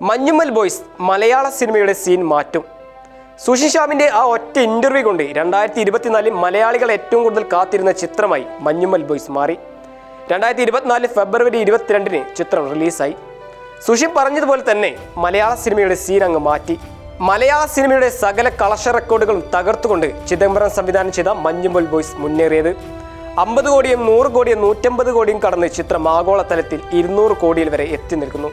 Manjummel boys മലയാള സിനിമയുടെ scene മാറ്റും. Sushi ശ്യാമിന്റെ ആ ഒറ്റ ഇന്റർവ്യൂ കൊണ്ട് രണ്ടായിരത്തി ഇരുപത്തിനാലിൽ മലയാളികൾ ഏറ്റവും കൂടുതൽ കാത്തിരുന്ന ചിത്രമായി മഞ്ഞുമ്മൽ ബോയ്സ് മാറി. രണ്ടായിരത്തി ഇരുപത്തിനാല് ഫെബ്രുവരി ഇരുപത്തിരണ്ടിന് ചിത്രം റിലീസായി. സുഷി പറഞ്ഞതുപോലെ തന്നെ മലയാള സിനിമയുടെ സീൻ അങ്ങ് മാറ്റി. മലയാള സിനിമയുടെ സകല കളക്ഷ റെക്കോർഡുകളും തകർത്തുകൊണ്ട് ചിദംബരം സംവിധാനം ചെയ്ത മഞ്ഞുമ്മൽ ബോയ്സ് മുന്നേറിയത്. അമ്പത് കോടിയും നൂറ് കോടിയും നൂറ്റമ്പത് കോടിയും കടന്ന് ചിത്രം ആഗോളതലത്തിൽ ഇരുന്നൂറ് കോടിയിൽ വരെ എത്തി നിൽക്കുന്നു.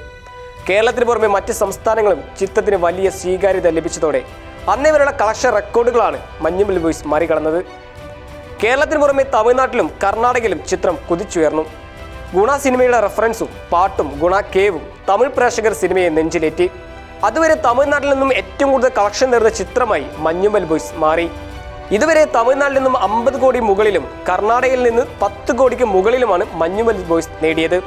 കേരളത്തിന് പുറമെ മറ്റ് സംസ്ഥാനങ്ങളും ചിത്രത്തിന് വലിയ സ്വീകാര്യത ലഭിച്ചതോടെ അന്നേ വരെയുള്ള കളക്ഷൻ റെക്കോർഡുകളാണ് മഞ്ഞുമൽ ബോയ്സ് മറികടന്നത്. കേരളത്തിന് പുറമെ തമിഴ്നാട്ടിലും കർണാടകയിലും ചിത്രം കുതിച്ചുയർന്നു. ഗുണ സിനിമയുടെ റെഫറൻസും പാട്ടും ഗുണ കേവും തമിഴ് പ്രേക്ഷകർ സിനിമയെ നെഞ്ചിലേറ്റി. അതുവരെ തമിഴ്നാട്ടിൽ നിന്നും ഏറ്റവും കൂടുതൽ കളക്ഷൻ നേർന്ന ചിത്രമായി മഞ്ഞുമൽ ബോയ്സ് മാറി. ഇതുവരെ തമിഴ്നാട്ടിൽ നിന്നും അമ്പത് കോടി മുകളിലും കർണാടകയിൽ നിന്ന് പത്ത് കോടിക്ക് മുകളിലുമാണ് മഞ്ഞുമൽ ബോയ്സ് നേടിയത്.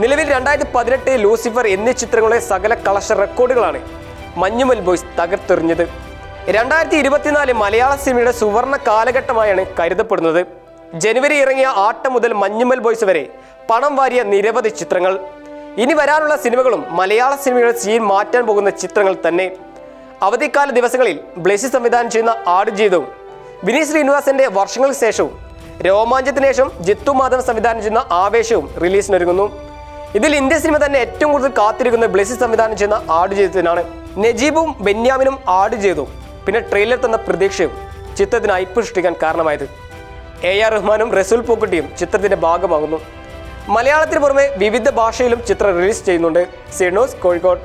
നിലവിൽ രണ്ടായിരത്തി പതിനെട്ട് ലൂസിഫർ എന്നീ ചിത്രങ്ങളെ സകല കളക്ഷൻ റെക്കോർഡുകളാണ് മഞ്ഞുമൽ ബോയ്സ് തകർത്തെറിഞ്ഞത്. രണ്ടായിരത്തി ഇരുപത്തിനാല് മലയാള സിനിമയുടെ സുവർണ കാലഘട്ടമായാണ് കരുതപ്പെടുന്നത്. ജനുവരി ഇറങ്ങിയ ആട്ടം മുതൽ മഞ്ഞുമൽ ബോയ്സ് വരെ പണം വാരിയ നിരവധി ചിത്രങ്ങൾ. ഇനി വരാനുള്ള സിനിമകളും മലയാള സിനിമയുടെ സീൻ മാറ്റാൻ പോകുന്ന ചിത്രങ്ങൾ തന്നെ. അവധിക്കാല ദിവസങ്ങളിൽ ബ്ലെസി സംവിധാനം ചെയ്യുന്ന ആടുജീവിതവും വിനീത് ശ്രീനിവാസന്റെ വർഷങ്ങൾക്ക് ശേഷവും രോമാഞ്ചത്തിന് ശേഷം ജിത്തു മാധവൻ സംവിധാനം ചെയ്യുന്ന ആവേശവും റിലീസിനൊരുങ്ങുന്നു. ഇതിൽ ഇന്ത്യൻ സിനിമ തന്നെ ഏറ്റവും കൂടുതൽ കാത്തിരിക്കുന്ന ബ്ലെസി സംവിധാനം ചെയ്യുന്ന ആട് ചെയ്തതിനാണ്. നജീബും ബെന്യാമിനും ആട് ചെയ്തു. പിന്നെ ട്രെയിലർ തന്ന പ്രതീക്ഷയും ചിത്രത്തിന് അയപ്പ് സൃഷ്ടിക്കാൻ കാരണമായത്. എ ആർ റഹ്മാനും റസൂൽ പൂക്കുട്ടിയും ചിത്രത്തിന്റെ ഭാഗമാകുന്നു. മലയാളത്തിന് പുറമെ വിവിധ ഭാഷയിലും ചിത്രം റിലീസ് ചെയ്യുന്നുണ്ട്. സീനോസ് കോഴിക്കോട്.